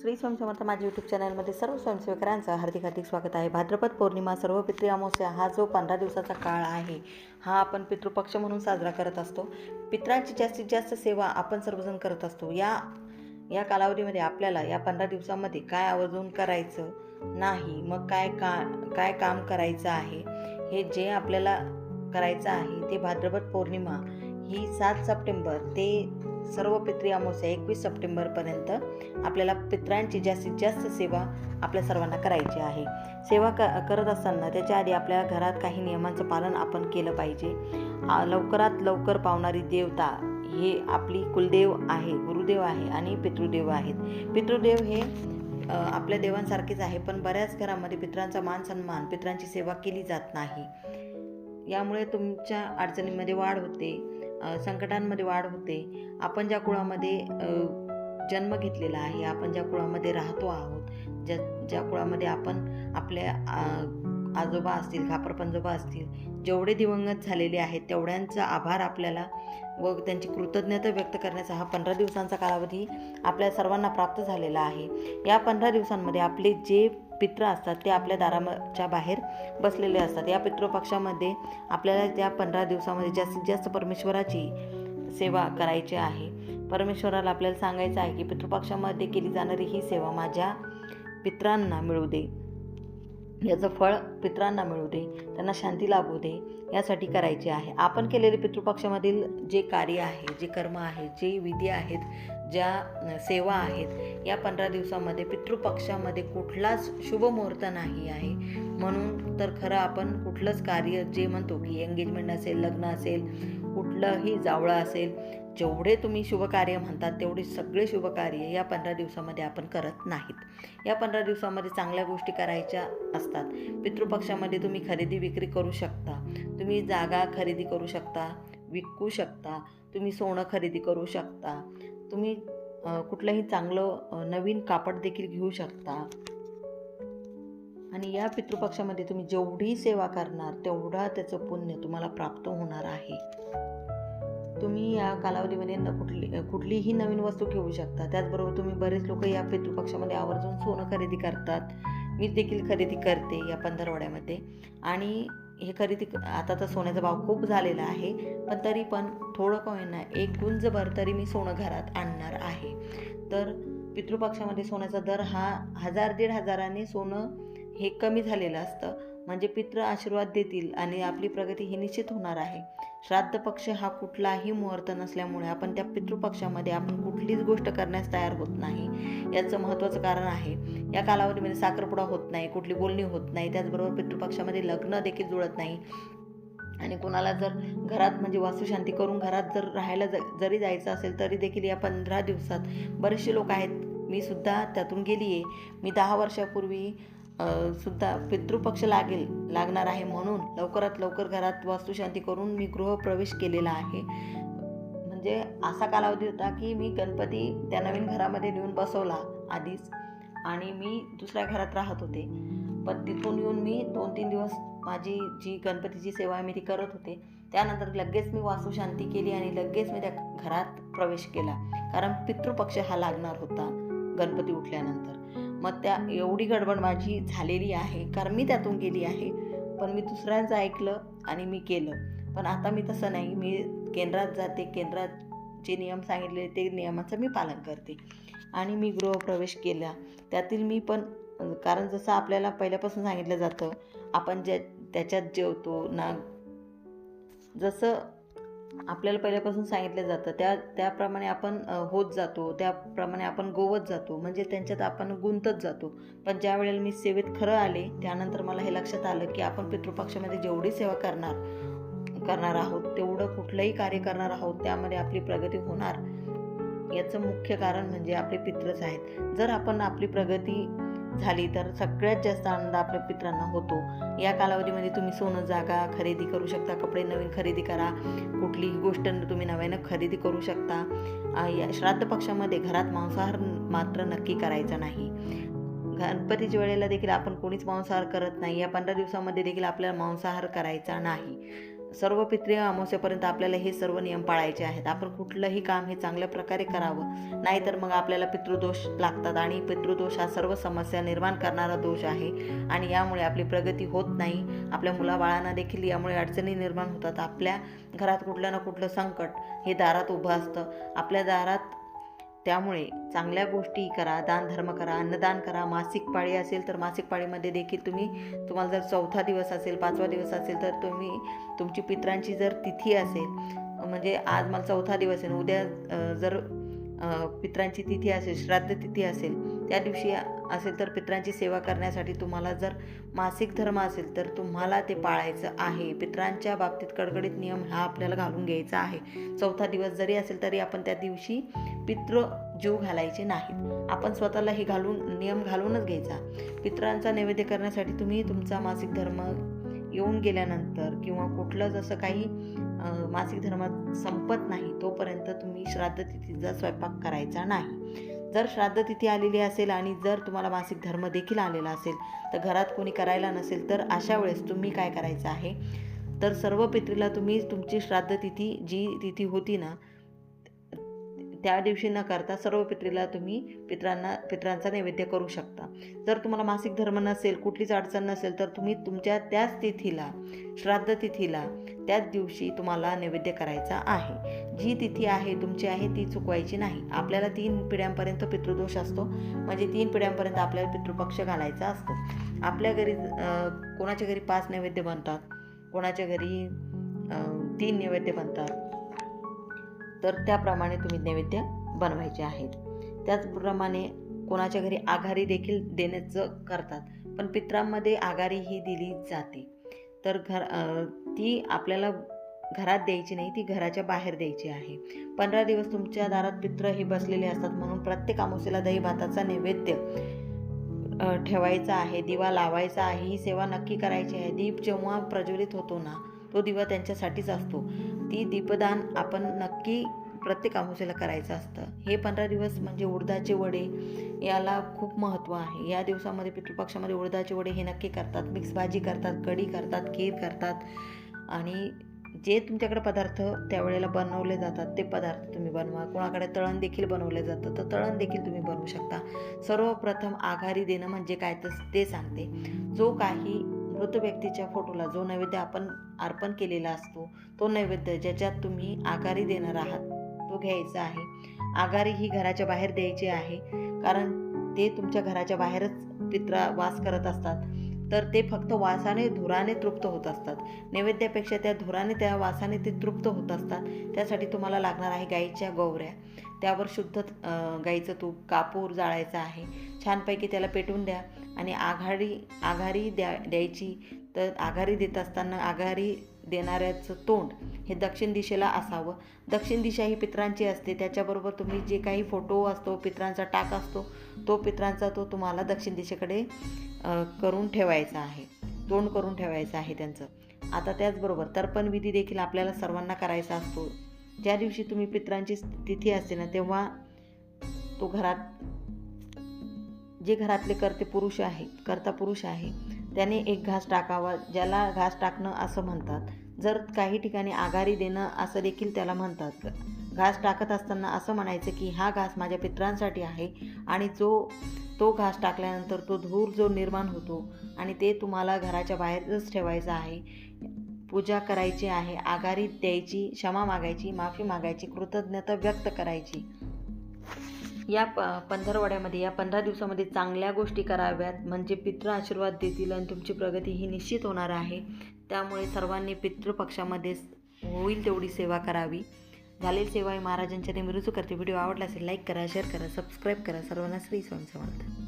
श्री स्वयंसमर्थ समर्थ माझ्या यूट्यूब चॅनलमध्ये सर्व स्वयंसेवकरांचं हार्दिक हार्दिक स्वागत आहे. भाद्रपद पौर्णिमा सर्व पितृ अमावस्या हा जो पंधरा दिवसाचा काळ आहे हा आपण पितृपक्ष म्हणून साजरा करत असतो. पित्रांची जास्तीत जास्त सेवा आपण सर्वजण करत असतो. या या कालावधीमध्ये आपल्याला या पंधरा दिवसामध्ये काय आवर्जून करायचं नाही मग काय का काय काम करायचं आहे हे जे आपल्याला करायचं आहे ते भाद्रपद पौर्णिमा ही सात सप्टेंबर ते सर्व पित्री अमावस्या एकवीस सप्टेंबरपर्यंत आपल्याला पित्रांची जास्तीत जास्त सेवा आपल्या सर्वांना करायची आहे. सेवा क करत असताना त्याच्या आधी आपल्या घरात काही नियमांचं पालन आपण केलं पाहिजे. लवकरात लवकर पावणारी देवता हे आपली कुलदेव आहे गुरुदेव आहे आणि पितृदेव आहेत. पितृदेव हे आपल्या देवांसारखेच आहे पण बऱ्याच घरामध्ये पित्रांचा मान सन्मान पित्रांची सेवा केली जात नाही. यामुळे तुमच्या अडचणींमध्ये वाढ होते. संकटांमध्ये वाढ होते. आपण ज्या कुळामध्ये जन्म घेतलेला आहे आपण ज्या कुळामध्ये राहतो आहोत ज्या ज्या कुळामध्ये आपण आपल्या आजोबा असतील खापर पंजोबा असतील जेवढे दिवंगत झालेले आहेत तेवढ्यांचा आभार आपल्याला व त्यांची कृतज्ञता व्यक्त करण्याचा हा पंधरा दिवसांचा कालावधी आपल्या सर्वांना प्राप्त झालेला आहे. या पंधरा दिवसांमध्ये आपले जे पित्र असतात ते आपल्या दाराच्या बाहेर बसलेले असतात. या पितृपक्षामध्ये आपल्याला त्या पंधरा दिवसामध्ये जास्तीत जास्त परमेश्वराची सेवा करायची आहे. परमेश्वराला आपल्याला सांगायचं आहे की पितृपक्षामध्ये केली जाणारी ही सेवा माझ्या पित्रांना मिळू दे. याचं फळ पित्रांना मिळू दे. त्यांना शांती लाभू दे. यासाठी करायचे आहे. आपण केलेले पितृपक्षामधील जे कार्य आहे जे कर्म आहे जे विधी आहेत ज्या सेवा आहेत या पंधरा दिवसामध्ये पितृपक्षामध्ये कुठलाच शुभमुहूर्त नाही आहे. म्हणून तर खरं आपण कुठलंच कार्य जे म्हणतो की एंगेजमेंट असेल लग्न असेल कुठलंही जावळं असेल जेवढे तुम्ही शुभकार्य म्हणतात तेवढे सगळे शुभकार्य या पंधरा दिवसामध्ये आपण करत नाहीत. या पंधरा दिवसामध्ये चांगल्या गोष्टी करायच्या असतात. पितृपक्षामध्ये तुम्ही खरेदी विक्री करू शकता. तुम्ही जागा खरेदी करू शकता विकू शकता. तुम्ही सोनं खरेदी करू शकता. तुम्ही कुठलंही चांगलं नवीन कापड देखील घेऊ शकता. आणि या पितृपक्षामध्ये तुम्ही जेवढी सेवा करणार तेवढा त्याचं पुण्य तुम्हाला प्राप्त होणार आहे. तुम्ही या कालावधीमध्ये न कुठली कुठलीही नवीन वस्तू घेऊ शकता. त्याचबरोबर तुम्ही बरेच लोक या पितृपक्षामध्ये आवर्जून सोनं खरेदी करतात. मी देखील खरेदी करते या पंधरवड्यामध्ये. आणि हे खरेदी आता तर सोन्याचा भाव खूप झालेला आहे पण तरी पण थोडं का होईना एक गुंजभर तरी मी सोनं घरात आणणार आहे. तर पितृपक्षामध्ये सोन्याचा दर हा हजार दीड हजाराने सोनं हे कमी झालेलं असतं. म्हणजे पितृ आशीर्वाद देतील आणि आपली प्रगती ही निश्चित होणार आहे. श्राद्ध पक्ष हा कुठलाही मुहूर्त नसल्यामुळे आपण त्या पितृपक्षामध्ये आपण कुठलीच गोष्ट करण्यास तयार होत नाही. याचं महत्त्वाचं कारण आहे. या कालावधीमध्ये म्हणजे साखरपुडा होत नाही कुठली बोलणी होत नाही त्याचबरोबर पितृपक्षामध्ये लग्न देखील जुळत नाही. आणि कोणाला जर घरात म्हणजे वास्तुशांती करून घरात जर राहायला ज जरी जायचं असेल तरी देखील या पंधरा दिवसात बरेचसे लोक आहेत. मी सुद्धा त्यातून गेली आहे मी दहा वर्षापूर्वी सुद्धा पितृपक्ष लागेल लागणार आहे म्हणून लवकरात लवकर घरात वास्तुशांती करून मी गृहप्रवेश केलेला आहे. म्हणजे असा कालावधी होता की मी गणपती त्या नवीन घरामध्ये नेऊन बसवला आधीच आणि मी दुसऱ्या घरात राहत होते. पण तिथून येऊन मी दोन तीन दिवस माझी जी गणपतीची सेवा आहे मी ती करत होते. त्यानंतर लगेच मी वास्तुशांती केली आणि लगेच मी त्या घरात प्रवेश केला. कारण पितृपक्ष हा लागणार होता गणपती उठल्यानंतर. मग त्या एवढी गडबड माझी झालेली आहे. कारण मी त्यातून गेली आहे. पण मी दुसऱ्यांचं ऐकलं आणि मी केलं. पण आता मी तसं नाही. मी केंद्रात जाते. केंद्रात जे नियम सांगितले ते नियमाचं मी पालन करते. आणि मी गृहप्रवेश केला. त्यातील मी पण कारण जसं आपल्याला पहिल्यापासून सांगितलं जातं आपण ज्या त्याच्यात जेवतो ना जसं आपल्याला पहिल्यापासून सांगितलं जातं. त्या त्याप्रमाणे आपण होत जातो. त्याप्रमाणे आपण गोवत जातो. म्हणजे त्यांच्यात आपण गुंतत जातो. पण ज्या वेळेला मी सेवेत खरं आले त्यानंतर मला हे लक्षात आलं की आपण पितृपक्षामध्ये जेवढी सेवा करणार करणार आहोत तेवढं कुठलंही कार्य करणार आहोत त्यामध्ये आपली प्रगती होणार. याचं मुख्य कारण म्हणजे आपले पित्रच आहेत. जर आपण आपली प्रगती झाली तर सगळ्यात जास्त आनंद आपल्या पित्रांना होतो. या कालावधीमध्ये तुम्ही सोनं जागा खरेदी करू शकता कपडे नवीन खरेदी करा. कुठलीही गोष्ट तुम्ही नव्यानं खरेदी करू शकता. या श्राद्ध पक्षामध्ये घरात मांसाहार मात्र नक्की करायचा नाही. गणपतीच्या वेळेला देखील आपण कोणीच मांसाहार करत नाही. या पंधरा दिवसामध्ये देखील आपल्याला मांसाहार करायचा नाही. सर्व पितृ अमावस्येपर्यंत आपल्याला हे सर्व नियम पाळायचे आहेत. आपण कुठलंही काम हे चांगल्या प्रकारे करावं. नाहीतर मग आपल्याला पितृदोष लागतात आणि पितृदोष हा सर्व समस्या निर्माण करणारा दोष आहे. आणि यामुळे आपली प्रगती होत नाही. आपल्या मुलाबाळांना देखील यामुळे अडचणी निर्माण होतात. आपल्या घरात कुठलं ना कुठलं संकट हे दारात उभं असतं. आपल्या दारात त्यामुळे चांगल्या गोष्टी करा दान धर्म करा अन्नदान करा. मासिक पाळी असेल तर मासिक पाळीमध्ये देखील तुम्ही तुम्हाला जर चौथा दिवस असेल पाचवा दिवस असेल तर तुम्ही तुमची पित्रांची जर तिथी असेल म्हणजे आज मला चौथा दिवस आहे आणि उद्या जर पित्रांची तिथी असेल श्राद्ध तिथी असेल त्या दिवशी असेल तर पित्रांची सेवा करण्यासाठी तुम्हाला जर मासिक धर्म असेल तर तुम्हाला ते पाळायचं आहे. पित्रांच्या बाबतीत कडकडीत नियम हा आपल्याला घालून घ्यायचा आहे. चौथा दिवस जरी असेल तरी आपण त्या दिवशी पितृ जीव घालायचे नाहीत. आपण स्वतःला हे घालून नियम घालूनच घ्यायचा. पित्रांचा नैवेद्य करण्यासाठी तुम्ही तुमचा मासिक धर्म येऊन गेल्यानंतर किंवा कुठलं जसं काही मासिक धर्मात संपत नाही तोपर्यंत तुम्ही श्राद्ध तिथीचा स्वयंपाक करायचा नाही. जर श्राद्ध तिथी आलेली असेल आणि जर तुम्हाला मासिक धर्म देखील आलेला असेल तर घरात कोणी करायला नसेल तर अशा वेळेस तुम्ही काय करायचं आहे? तर सर्व पित्रीला तुम्ही तुमची श्राद्ध तिथी जी तिथी होती ना त्या दिवशी न करता सर्व पित्रीला तुम्ही पित्रांना पित्रांचा नैवेद्य करू शकता. जर तुम्हाला मासिक धर्म नसेल कुठलीच अडचण नसेल तर तुम्ही तुमच्या त्याच तिथीला श्राद्ध तिथीला त्याच दिवशी तुम्हाला नैवेद्य करायचा आहे. जी तिथी आहे तुमची आहे ती चुकवायची नाही. आपल्याला तीन पिढ्यांपर्यंत पितृदोष असतो. म्हणजे तीन पिढ्यांपर्यंत आपल्याला पितृपक्ष घालायचा असतो. आपल्या घरी कोणाच्या घरी पाच नैवेद्य बनतात? कोणाच्या घरी तीन नैवेद्य बनतात? तर त्याप्रमाणे तुम्ही नैवेद्य बनवायचे आहेत. त्याचप्रमाणे कोणाच्या घरी आघारी देखील देण्याचं करतात पण पित्रांमध्ये आघारी ही दिली जाते. तर घर ती आपल्याला घरात द्यायची नाही ती घराच्या बाहेर द्यायची आहे. पंधरा दिवस तुमच्या दारात पित्र हे बसलेले असतात म्हणून प्रत्येक अमावस्येला दही भाताचा नैवेद्य ठेवायचा आहे दिवा लावायचा आहे ही सेवा नक्की करायची आहे. दीप जेव्हा प्रज्वलित होतो ना तो दिवा त्यांच्यासाठीच असतो. ती दीपदान आपण नक्की प्रत्येक अमावस्येला करायचं असतं. हे पंधरा दिवस म्हणजे उडदाचे वडे याला खूप महत्त्व आहे. या दिवसामध्ये पितृपक्षामध्ये उडदाचे वडे हे नक्की करतात. मिक्स भाजी करतात कढी करतात खीर करतात आणि जे तुमच्याकडे पदार्थ त्यावेळेला बनवले जातात ते पदार्थ तुम्ही बनवा. कोणाकडे तळण देखील बनवले जातं तर तळण देखील तुम्ही बनवू शकता. सर्वप्रथम आघारी देणं म्हणजे काय तर ते सांगते. जो काही मृत व्यक्तीच्या फोटोला जो नैवेद्य आपण अर्पण केलेला असतो तो नैवेद्य ज्याच्यात तुम्ही आघारी देणार आहात तो घ्यायचा आहे. आघारी ही घराच्या बाहेर द्यायची आहे कारण ते तुमच्या घराच्या बाहेरच पित्रा वास करत असतात. तर ते फक्त वासाने धुराने तृप्त होत असतात. नैवेद्यापेक्षा त्या धुराने त्या वासाने ते तृप्त होत असतात. त्यासाठी तुम्हाला लागणार आहे गाईच्या गोवऱ्या त्यावर शुद्ध गाईचं तूप कापूर जाळायचा आहे. छानपैकी त्याला पेटवून द्या आणि आघाडी आघारी द्या द्यायची. तर आघारी देत असताना आघारी देणाऱ्याचं तोंड हे दक्षिण दिशेला असावं. दक्षिण दिशा ही पित्रांची असते. त्याच्याबरोबर तुम्ही जे काही फोटो असतो पित्रांचा टाक असतो तो पित्रांचा तो तुम्हाला दक्षिण दिशेकडे करून ठेवायचा आहे. तोंड करून ठेवायचं आहे त्यांचं. आता त्याचबरोबर तर्पण विधी देखील आपल्याला सर्वांना करायचा असतो. ज्या दिवशी तुम्ही पित्रांची तिथी असते ना तेव्हा तो घरात जे घरातले करते पुरुष आहे कर्ता पुरुष आहे त्याने एक घास टाकावा ज्याला घास टाकणं असं म्हणतात. जर काही ठिकाणी आघारी देणं असं देखील त्याला म्हणतात. घास टाकत असताना असं म्हणायचं की हा घास माझ्या पित्रांसाठी आहे आणि जो तो घास टाकल्यानंतर तो धूर जो निर्माण होतो आणि ते तुम्हाला घराच्या बाहेरच ठेवायचं आहे. पूजा करायची आहे आघारी द्यायची क्षमा मागायची माफी मागायची कृतज्ञता व्यक्त करायची. या प पंधरवड्यामध्ये या पंधरा दिवसामध्ये चांगल्या गोष्टी कराव्यात. म्हणजे पितृ आशीर्वाद देतील आणि तुमची प्रगती ही निश्चित होणार आहे. त्यामुळे सर्वांनी पितृपक्षामध्ये होईल तेवढी सेवा करावी. झालेली सेवा ही महाराजांच्या ते रुजू करते. व्हिडिओ आवडला असेल लाईक करा शेअर करा सबस्क्राईब करा. सर्वांना श्री स्वामी समर्थ.